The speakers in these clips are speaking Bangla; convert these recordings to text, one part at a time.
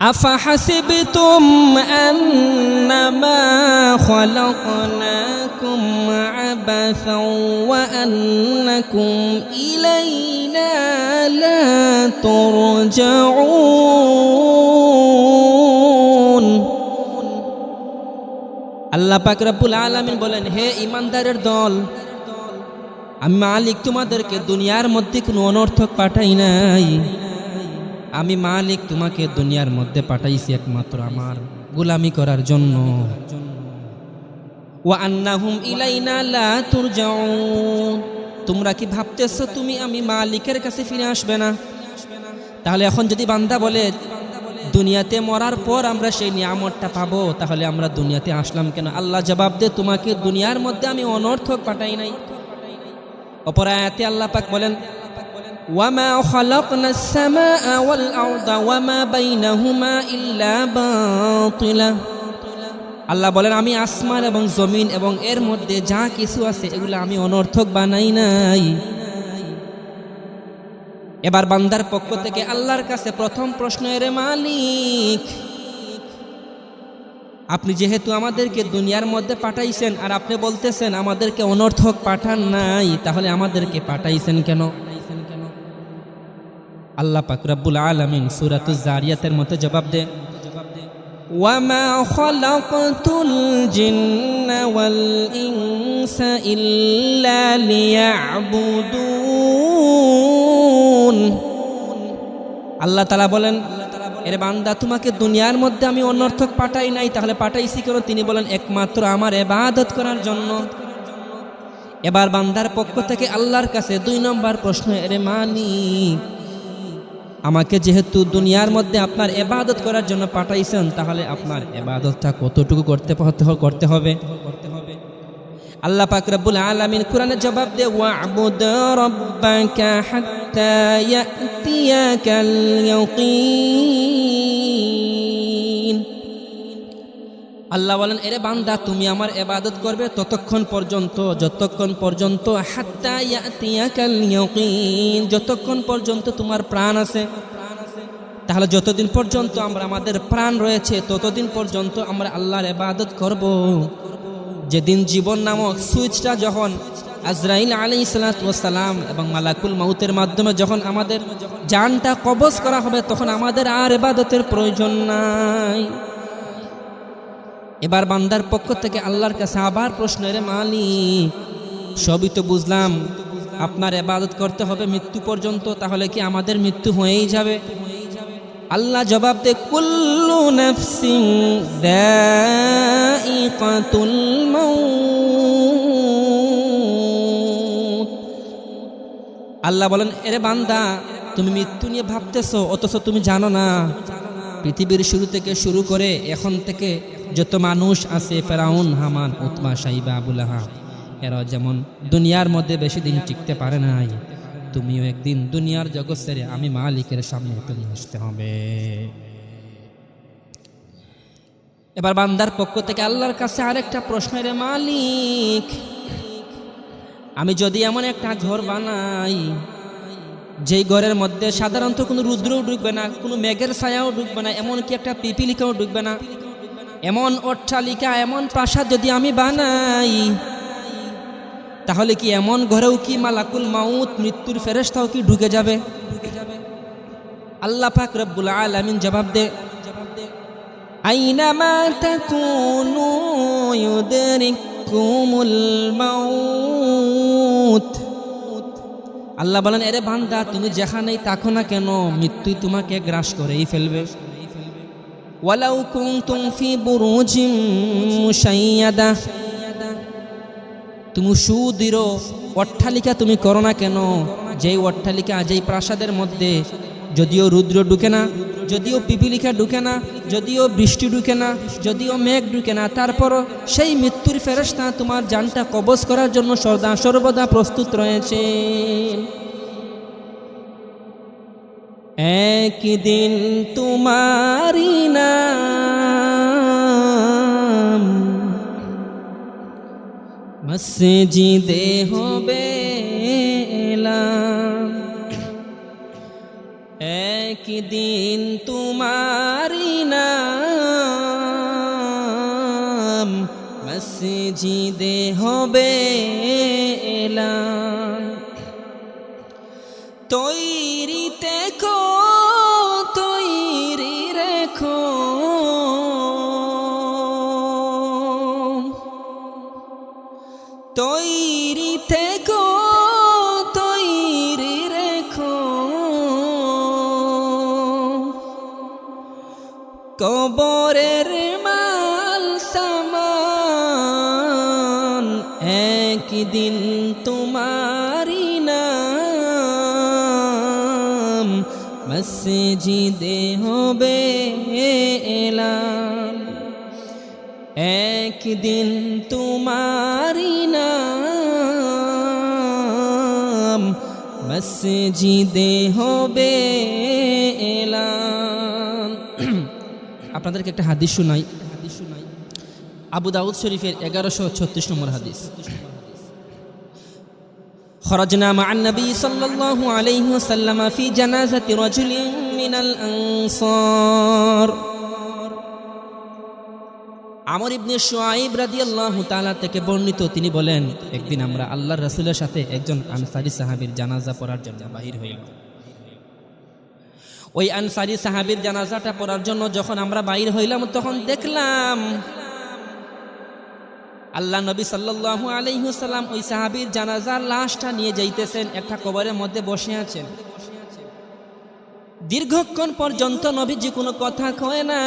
أفحسبتم أنما خلقناكم عبثا وأنكم إلينا لا ترجعون আল্লাহ পাক রব্বুল আলামিন বলেন হে ইমানদারের দল আমি মালিক তোমাদেরকে দুনিয়ার মধ্যে কোনো অনর্থক পাঠাই নাই আমি মালিক তোমাকে দুনিয়ার মধ্যে পাঠাইছি একমাত্র আমার গোলামি করার জন্য। আন্নাহুম তোমরা কি ভাবতেছো তুমি আমি মালিকের কাছে ফিরে আসবে না? তাহলে এখন যদি বান্দা বলে, দুনিয়াতে মরার পর আমরা সেই নিয়ামতটা পাবো, তাহলে আমরা দুনিয়াতে আসলাম কেন? আল্লাহ জবাব দে তোমাকে দুনিয়ার মধ্যে আমি অনর্থক পাঠাই নাই। অপর আয়াতে আল্লাহ পাক বলেন ওয়ামা খালাকনা السماء والأرض وما بينهما إلا باطلا আল্লাহ বলেন আমি আসমান এবং জমিন এবং এর মধ্যে যা কিছু আছে এগুলো আমি অনর্থক বানাই নাই এবার বান্দার পক্ষ থেকে আল্লাহর কাছে প্রথম প্রশ্ন এর মালিক আপনি যেহেতু আমাদেরকে দুনিয়ার মধ্যে পাঠাইছেন আর আপনি বলতেছেন আমাদেরকে অনর্থক পাঠান নাই তাহলে আমাদেরকে পাঠাইছেন কেন আল্লাহ পাক রব্বুল আলামিন সূরাতুজ জারিয়াতের মতো জবাব দে ওয়ামা খালাকতুল জিন্না ওয়াল ইনসা ইল্লা লিয়াবুদুন। আল্লাহ তাআলা বলেন, এর বান্দা তোমাকে দুনিয়ার মধ্যে আমি অনর্থক পাঠাই নাই, তাহলে পাঠাইছি কেন? তিনি বলেন, একমাত্র আমার এবাদত করার জন্য। এবার বান্দার পক্ষ থেকে আল্লাহর কাছে দুই নম্বর প্রশ্ন, এরে মানি আমাকে যেহেতু দুনিয়ার মধ্যে আপনার এবাদত করার জন্য পাঠাইছেন, তাহলে আপনার এবাদতটা কতটুকু করতে করতে হবে? আল্লাহ পাক রব্বুল আলামিন কোরআনে জবাব দে ওয়া'বুদ রাব্বাকা হাত্তা ইয়াতিয়াকাল ইয়াকিন। আল্লাহ বলেন, এরে বান্দা, তুমি আমার এবাদত করবে ততক্ষণ পর্যন্ত, যতক্ষণ পর্যন্ত যতক্ষণ পর্যন্ত তোমার প্রাণ আছে, তাহলে যতদিন পর্যন্ত আমরা আমাদের প্রাণ রয়েছে, ততদিন পর্যন্ত আমরা আল্লাহর এবাদত করব। যেদিন জীবন নামক সুইচটা যখন আজরাইল আলী সালাম এবং মালাকুল মাউতের মাধ্যমে যখন আমাদের জানটা কবজ করা হবে, তখন আমাদের আর এবাদতের প্রয়োজন নাই। এবার বান্দার পক্ষ থেকে আল্লাহর কাছে আবার প্রশ্ন রে মালিক, সবই তো বুঝলাম। আপনার এবাদত করতে হবে মৃত্যু পর্যন্ত, তাহলে কি আমাদের মৃত্যু হয়েই যাবে? আল্লাহ জবাব দে কুল্লু নাফসিন দাইকাতুল মাউত। আল্লাহ বলেন, এরে বান্দা, তুমি মৃত্যু নিয়ে ভাবতেছো, অথচ তুমি জানো না। পৃথিবীর শুরু থেকে শুরু করে এখন থেকে যত মানুষ আছে, ফেরাউন, হামান, উতমা, সাইবা আহাব এরা যেমন দুনিয়ার মধ্যে বেশি দিন টিকতে পারে নাই, তুমিও একদিন দুনিয়ার জগৎ সেরে আমি মালিকের সামনে তুমি আসতে হবে। এবার বান্দার পক্ষ থেকে আল্লাহর কাছে আরেকটা প্রশ্নের মালিক, আমি যদি এমন একটা ঘর বানাই, যেই ঘরের মধ্যে সাধারণত কোনো রুদ্রও ঢুকবে না, কোনো মেঘের ছায়াও ঢুকবে না, এমনকি একটা পিপিলিকাও ঢুকবে না এমন অট্টালিকা, এমন প্রাসাদ যদি আমি বানাই, তাহলে কি এমন ঘরেও কি মালাকুল মাউত, মৃত্যুর ফেরেশতাও কি ঢুকে যাবে? আল্লাহ পাক রব্বুল আলামিন জবাব দে। আল্লাহ বলেন, এরে বান্দা, তুমি যেখানেই থাকো না কেন, মৃত্যুই তোমাকে গ্রাস করেই ফেলবে। ওয়ালাউ কুনতুম ফি বুরুজিম মুশাইয়াদা। তুমি সুদৃঢ় অট্টালিকা তুমি করো না কেন? যেই অট্টালিকা, যেই প্রাসাদের মধ্যে যদিও রুদ্র ঢুকে না, যদিও পিপিলিকা ঢুকে না, যদিও বৃষ্টি ঢুকে না, যদিও মেঘ ঢুকে না, তারপরও সেই মৃত্যুর ফেরস্তা তোমার জানটা কবজ করার জন্য সর্দা সর্বদা প্রস্তুত রয়েছে একদিন তোমারি নাম মসজিদে হবে একদিন তোমারি নাম মসজিদে হবে এলাম। কবরের মাল সামান, একদিন তোমারি নাম। মসজিদে হবে এলাম একদিন তোমারি নাম। মসজিদে হবে এলাম আপনাদেরকে একটা হাদিস শোনাই আবু দাউদ শরীফের এগারোশো ছত্রিশ নম্বর হাদিস خرجنا مع النبي صلى الله عليه وسلم في جنازة رجل من الأنصار আমর ইবনে শুআইব রাদিয়াল্লাহু তাআলা থেকে বর্ণিত তিনি বলেন একদিন আমরা আল্লাহর রাসূলের সাথে একজন আনসারী সাহাবীর জানাজা পড়ার জন্য বাহির হইলাম ওই আনসারি সাহাবীর জানাজাটা পড়ার জন্য যখন আমরা বাইর হইলাম, তখন দেখলাম আল্লাহ নবী সাল্লাল্লাহু আলাইহি সাল্লাম ওই সাহাবীর জানাজার লাশটা নিয়ে যাইতেছেন, একটা কবরের মধ্যে বসে আছেন। দীর্ঘক্ষণ পর্যন্ত নবীজি কোনো কথা কয় না।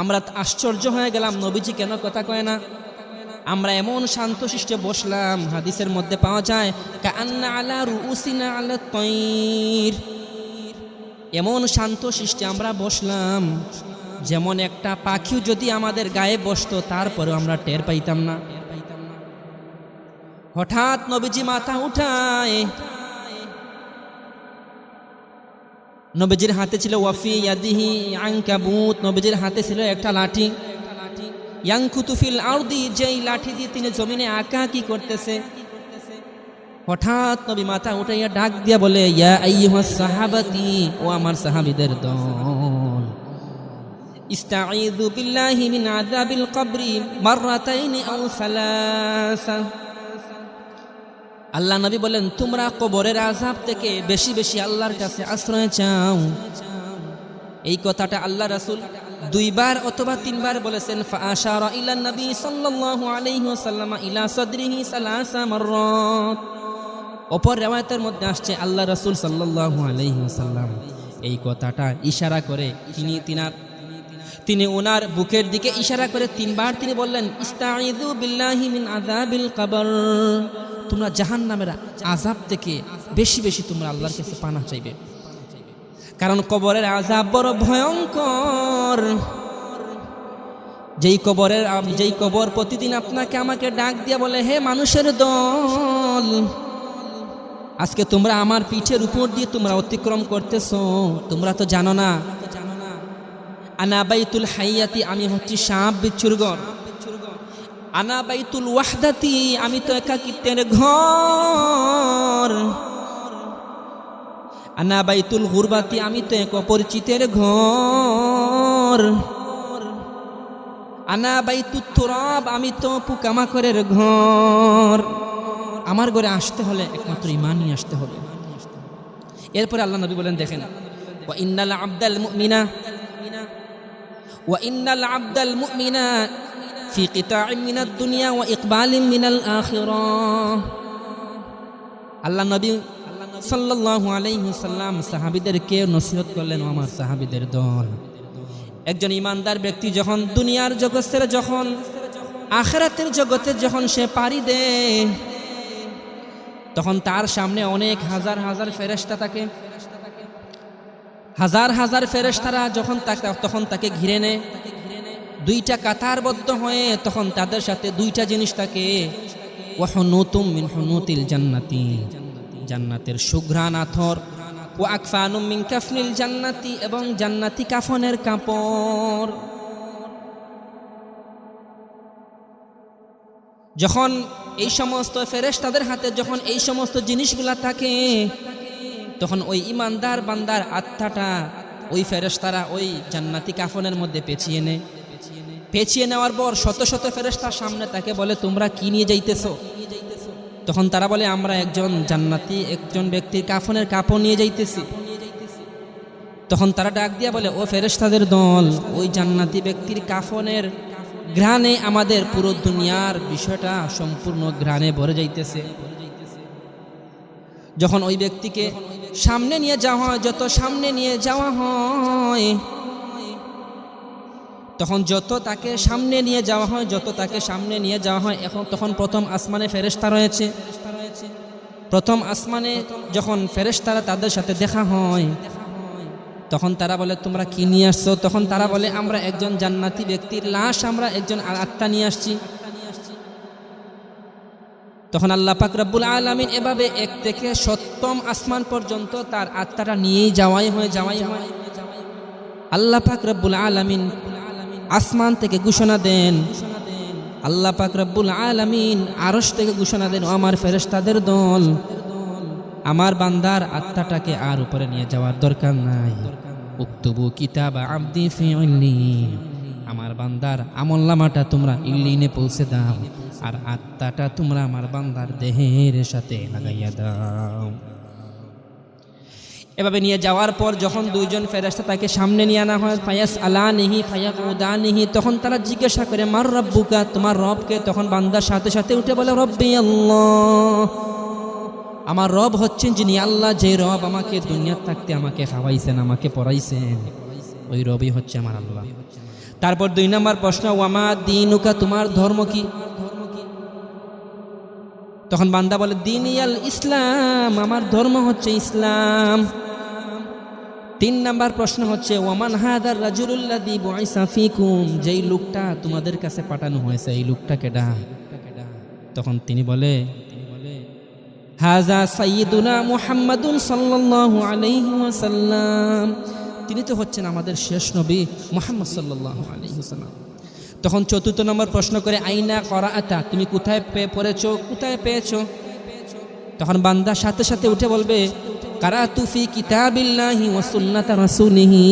আমরা আশ্চর্য হয়ে গেলাম, নবীজি কেন কথা কয় না? আমরা এমন শান্ত শান্তশিষ্টে বসলাম, হাদিসের মধ্যে পাওয়া যায় কান্না আলা রুসিনা আলা তৈর। এমন শান্ত শান্তশিষ্টে আমরা বসলাম, যেমন একটা পাখিও যদি আমাদের গায়ে বসতো, তারপরেও আমরা টের পাইতাম না। হঠাৎ নবীজি মাথা উঠায়। নবীজির হাতে ছিল, ওয়াফি ইয়াদিহি আংকাবুত নবীজির হাতে ছিল একটা লাঠি। ইয়াংকুতুফিল আউদি যেই লাঠি দিয়ে তিনি জমিনে আঁকা কি করতেছে। হঠাৎ নবী মাথা উঠাইয়া ডাক দিয়া বলে, ইয়া আইয়ুহাস সাহাবাতি, ও আমার সাহাবিদের দল, ইস্তাঈযু বিল্লাহি আল্লাহ নবী বলেন, তোমরা কবরের আযাব থেকে বেশি বেশি আল্লাহর কাছে আশ্রয় চাও। এই কথাটা আল্লাহ রাসূল দুইবার অথবা তিনবার বলেছেন নবী ইলা সাদরিহি অপর রেওয়ায়তের মধ্যে আসছে, আল্লাহ রাসূল সাল্লাল্লাহু আলাইহি এই কথাটা ইশারা করে তিনি তিনার, তিনি ওনার বুকের দিকে ইশারা করে তিনবার তিনি বললেন, ইস্তাঈযু বিল্লাহি মিন কবর। তোমরা থেকে বেশি বেশি তোমরা আল্লাহর কাছে পানা চাইবে। কারণ কবরের আজাব বড় ভয়ঙ্কর। যেই কবরের যেই কবর প্রতিদিন আপনাকে আমাকে ডাক দিয়া বলে, হে মানুষের দল, আজকে তোমরা আমার পিঠের উপর দিয়ে তোমরা অতিক্রম করতেছো। তোমরা তো জানো না। আনাবাইতুল হাইয়াতি, আমি হচ্ছি সাপ বিচ্ছুর ঘর আনাবাইতুল ওয়াহদাতি, আমি তো একাকিত্বের ঘর। আনা বাইতুল হুরবাতি আমি তো এক অপরিচিতের ঘর। আনা বাইতুল তুরাব, আমি তো পোকামাকড়ের ঘর। আমার ঘরে আসতে হলে একমাত্র ইমানই আসতে হবে। এরপরে আল্লাহ নবী বলেন, দেখেন, ওয়া ইন্নাল আবদাল মুমিনা, ওয়া ইন্নাল আবদাল মুমিনা ফি কিতাইম মিনাদ দুনিয়া ওয়া ইকবালিম মিনাল আখিরাহ আল্লাহ নবী সাল্লাল্লাহু আলাইহি সাল্লাম সাহাবীদেরকে নসিহত করলেন আমার সাহাবীদের দল। একজন ইমানদার ব্যক্তি যখন দুনিয়ার ছেড়ে যখন, আখেরাতের জগতে যখন সে পাড়ি দেয়, তখন তার সামনে অনেক হাজার হাজার ফেরেশতা থাকে। হাজার হাজার ফেরেশতারা যখন তাকে, তখন তাকে ঘিরে নেয়। দুইটা কাতারবদ্ধ হয়ে তখন তাদের সাথে দুইটা জিনিস থাকে ওয়াহনুতুম মিন হুনুতিল জান্নাতি। জান্নাতের সুঘ্রাণ আথর। ও আকফানুম কাফনিল জান্নাতি এবং জান্নাতি কাফনের কাপড়। যখন এই সমস্ত ফেরেশ তাদের হাতে যখন এই সমস্ত জিনিসগুলা থাকে, তখন ওই ইমানদার বান্দার আত্মাটা ওই ফেরেশতারা ওই জান্নাতি কাফনের মধ্যে পেঁচিয়ে নেয়। পেঁচিয়ে নেওয়ার পর শত শত ফেরেস্তার সামনে তাকে বলে, তোমরা কি নিয়ে যাইতেছো? তখন তারা বলে, আমরা একজন জান্নাতি, একজন ব্যক্তির কাফনের কাপড় নিয়ে যাইতেছি। তখন তারা ডাক দিয়া বলে, ও ফেরেশতাদের দল, ওই জান্নাতি ব্যক্তির কাফনের ঘ্রাণে আমাদের পুরো দুনিয়ার বিষয়টা সম্পূর্ণ ঘ্রাণে ভরে যাইতেছে। যখন ওই ব্যক্তিকে সামনে নিয়ে যাওয়া হয়, যত সামনে নিয়ে যাওয়া হয় তখন যত তাকে সামনে নিয়ে যাওয়া হয়, যত তাকে সামনে নিয়ে যাওয়া হয়, এখন তখন প্রথম আসমানে ফেরেশতা রয়েছে। প্রথম আসমানে যখন ফেরেশতারা তাদের সাথে দেখা হয়, তখন তারা বলে, তোমরা কি নিয়ে আসছো? তখন তারা বলে, আমরা একজন জান্নাতি ব্যক্তির লাশ, আমরা একজন আত্মা নিয়ে আসছি। তখন আল্লাহ পাক রব্বুল আলমিন এভাবে এক থেকে সপ্তম আসমান পর্যন্ত তার আত্মাটা নিয়েই যাওয়াই হয় যাওয়াই হয়। আল্লাহ পাক রব্বুল আলমিন আসমান থেকে ঘোষণা দেন। আল্লাহ পাক রব্বুল আলমিন আরস থেকে ঘোষণা দেন আমার ফেরেশতাদের দল, আমার বান্দার আত্মাটাকে আর উপরে নিয়ে যাওয়ার দরকার নাই। উক্তবু কিতাব আব্দি আমার বান্দার আমল্লামাটা তোমরা ইল্লিনে পৌঁছে দাও, আর আত্মাটা তোমরা আমার বান্দার দেহের সাথে লাগাইয়া দাও। এভাবে নিয়ে যাওয়ার পর যখন দুইজন ফেরাস্তা তাকে সামনে নিয়ে আনা হয়, ফায়াস আলা নিহি ফায়াক উদা নিহি তখন তারা জিজ্ঞাসা করে, মার রব্বুকা? তোমার রবকে? তখন বান্দার সাথে সাথে উঠে বলে, রব্বি আল্লাহ। আমার রব হচ্ছেন যিনি আল্লাহ, যে রব আমাকে দুনিয়ার থাকতে আমাকে খাওয়াইছেন, আমাকে পড়াইছেন। ওই রবই হচ্ছে আমার আল্লাহ। তারপর দুই নম্বর প্রশ্ন, ওয়ামা দিনুকা? তোমার ধর্ম কি? তখন বান্দা বলে দিন ইয়াল ইসলাম, আমার ধর্ম হচ্ছে ইসলাম। তিন নাম্বার প্রশ্ন হচ্ছে, ওয়ামান হাদার রাজুল্লাদি বয়সা ফিকুম? যেই লোকটা তোমাদের কাছে পাঠানো হয়েছে, এই লোকটা কেডা? তখন তিনি বলে, হাজা সাইয়্যিদুনা মুহাম্মাদুন সাল্লাল্লাহু আলাইহি ওয়াসাল্লাম। তিনি তো হচ্ছেন আমাদের শেষ নবী মুহাম্মদ সাল্লাল্লাহু আলাইহি ওয়াসাল্লাম। তখন চতুর্থ নম্বর প্রশ্ন করে, আইনা করাআতা? তুমি কোথায় পেয়ে পড়েছো? কোথায় পেয়েছ? তখন বান্দা সাথে সাথে উঠে বলবে কারাতু ফি কিতাবিল্লাহি ওয়া সুন্নাতা রাসূলিহি।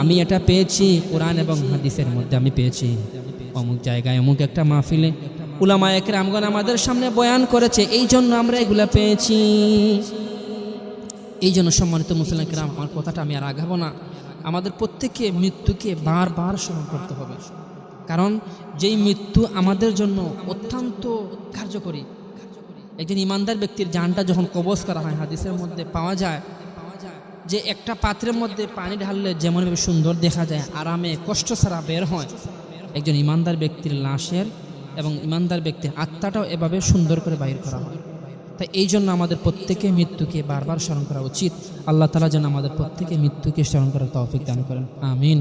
আমি এটা পেয়েছি কোরআন এবং হাদিসের মধ্যে আমি পেয়েছি। অমুক জায়গায় অমুক একটা মাহফিলে উলামা একরামগণ আমাদের সামনে বয়ান করেছে এই জন্য আমরা এগুলা পেয়েছি। এই জন্য সম্মানিত মুসলিম কিরাম আমার কথাটা আমি আর আগাবো না। আমাদের প্রত্যেককে মৃত্যুকে বারবার স্মরণ করতে হবে। কারণ যেই মৃত্যু আমাদের জন্য অত্যন্ত কার্যকরী একজন ইমানদার ব্যক্তির জানটা যখন কবজ করা হয়, হাদিসের মধ্যে পাওয়া যায় যে একটা পাত্রের মধ্যে পানি ঢাললে যেমনভাবে সুন্দর দেখা যায়, আরামে কষ্ট ছাড়া বের হয়। একজন ইমানদার ব্যক্তির লাশের এবং ইমানদার ব্যক্তির আত্মাটাও এভাবে সুন্দর করে বাইর করা হয়। তাই এই জন্য আমাদের প্রত্যেকে মৃত্যুকে বারবার স্মরণ করা উচিত। আল্লাহ তালা যেন আমাদের প্রত্যেকে মৃত্যুকে স্মরণ করার তৌফিক দান করেন। আমিন।